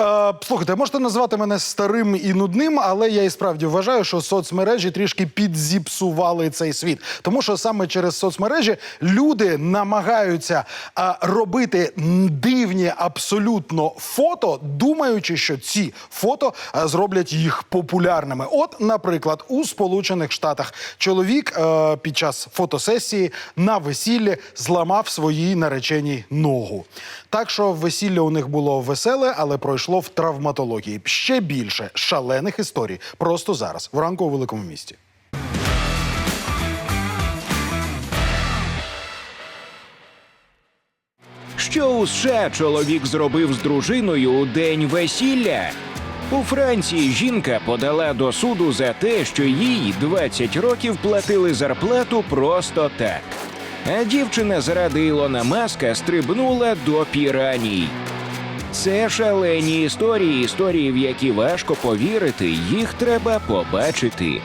Е, слухайте, можете назвати мене старим і нудним, але я і справді вважаю, що соцмережі трішки підзіпсували цей світ. Тому що саме через соцмережі люди намагаються е, робити дивні абсолютно фото, думаючи, що ці фото е, зроблять їх популярними. От, наприклад, у Сполучених Штатах чоловік під час фотосесії на весіллі зламав своїй нареченій ногу. Так що весілля у них було веселе, але пройшло в травматології. Ще більше шалених історій просто зараз, в ранку у великому місті. Що у США чоловік зробив з дружиною у день весілля? У Франції жінка подала до суду за те, що їй 20 років платили зарплату просто так. А дівчина заради Ілона Маска стрибнула до піраній. Це шалені історії, історії, в які важко повірити, їх треба побачити.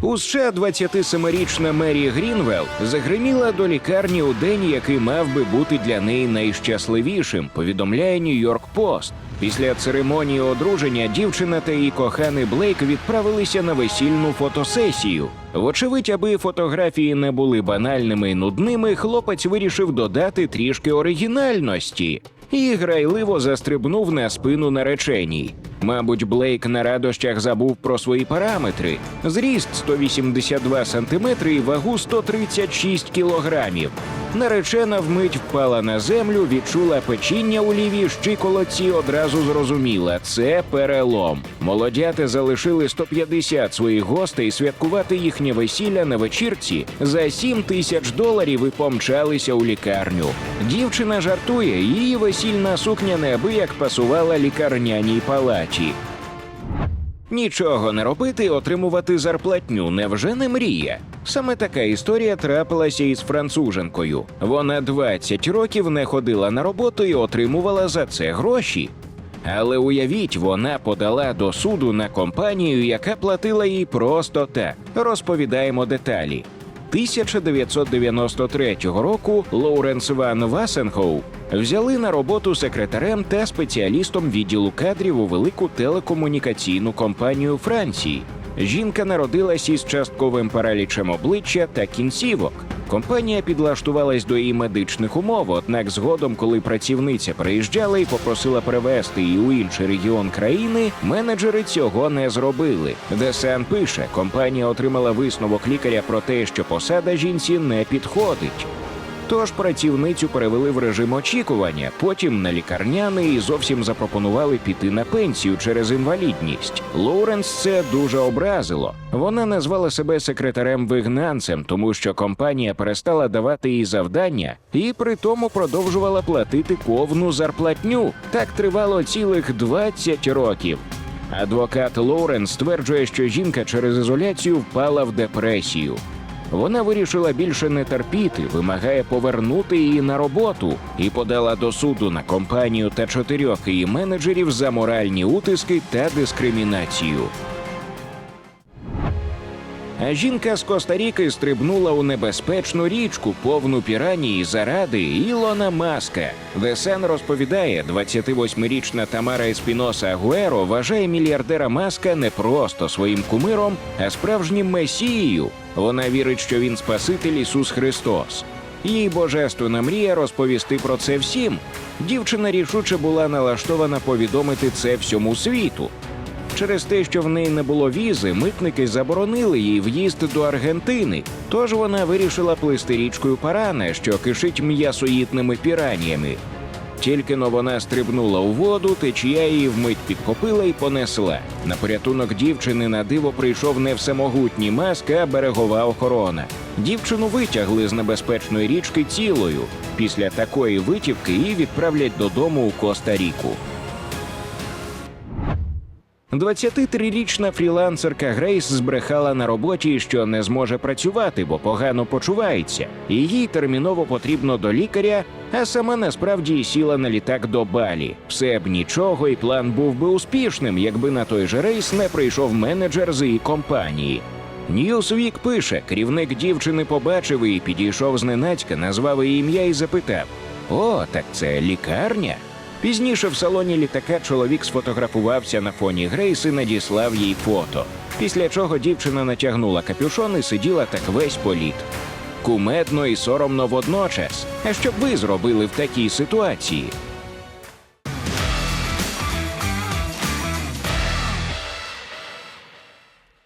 У США 27-річна Мері Грінвелл загриміла до лікарні у день, який мав би бути для неї найщасливішим, повідомляє Нью-Йорк Пост. Після церемонії одруження дівчина та її коханий Блейк відправилися на весільну фотосесію. Вочевидь, аби фотографії не були банальними і нудними, хлопець вирішив додати трішки оригінальності і грайливо застрибнув на спину нареченій. Мабуть, Блейк на радощах забув про свої параметри: зріст 182 сантиметри і вагу 136 кілограмів. Наречена вмить впала на землю, відчула печіння у лівій щиколотці, одразу зрозуміла це перелом. Молодяти залишили 150 своїх гостей святкувати їхнє весілля на вечірці за 7 тисяч доларів і помчалися у лікарню. Дівчина жартує, її весільна сукня неабияк пасувала лікарняній палаті. Нічого не робити отримувати зарплатню невже не мрія? Саме така історія трапилася із француженкою. Вона 20 років не ходила на роботу і отримувала за це гроші. Але уявіть, вона подала до суду на компанію, яка платила їй просто так. Розповідаємо деталі. 1993 року Лоуренс Ван Васенхоу взяли на роботу секретарем та спеціалістом відділу кадрів у велику телекомунікаційну компанію Франції. Жінка народилась із частковим паралічем обличчя та кінцівок. Компанія підлаштувалась до її медичних умов, однак згодом, коли працівниця приїжджала і попросила перевезти її у інший регіон країни, менеджери цього не зробили. ДСН пише, компанія отримала висновок лікаря про те, що посада жінці не підходить. Тож працівницю перевели в режим очікування, потім на лікарняний і зовсім запропонували піти на пенсію через інвалідність. Лоуренс це дуже образило. Вона назвала себе секретарем-вигнанцем, тому що компанія перестала давати їй завдання і при тому продовжувала платити повну зарплатню. Так тривало цілих 20 років. Адвокат Лоуренс стверджує, що жінка через ізоляцію впала в депресію. Вона вирішила більше не терпіти, вимагає повернути її на роботу і подала до суду на компанію та чотирьох її менеджерів за моральні утиски та дискримінацію. Жінка з Коста-Ріки стрибнула у небезпечну річку, повну піранії заради Ілона Маска. Десен розповідає, 28-річна Тамара Еспіноса Агуеро вважає мільярдера Маска не просто своїм кумиром, а справжнім месією. Вона вірить, що він Спаситель Ісус Христос. Її божественна мрія розповісти про це всім. Дівчина рішуче була налаштована повідомити це всьому світу. Через те, що в неї не було візи, митники заборонили їй в'їзд до Аргентини. Тож вона вирішила плисти річкою Парана, що кишить м'ясоїдними піраннями. Тільки но вона стрибнула у воду, течія її вмить підхопила і понесла. На порятунок дівчини на диво прийшов не всемогутній маск, а берегова охорона. Дівчину витягли з небезпечної річки цілою. Після такої витівки її відправлять додому у Коста-Ріку. 23-річна фрілансерка Грейс збрехала на роботі, що не зможе працювати, бо погано почувається, і їй терміново потрібно до лікаря, а сама насправді сіла на літак до Балі. Все б нічого, і план був би успішним, якби на той же рейс не прийшов менеджер з її компанії. Ньюсвік пише, керівник дівчини побачив її, підійшов зненацька, назвав її ім'я і запитав: О, так це лікарня. Пізніше в салоні літака чоловік сфотографувався на фоні Грейс і надіслав їй фото. Після чого дівчина натягнула капюшон і сиділа так весь політ. Кумедно і соромно водночас. А що б ви зробили в такій ситуації?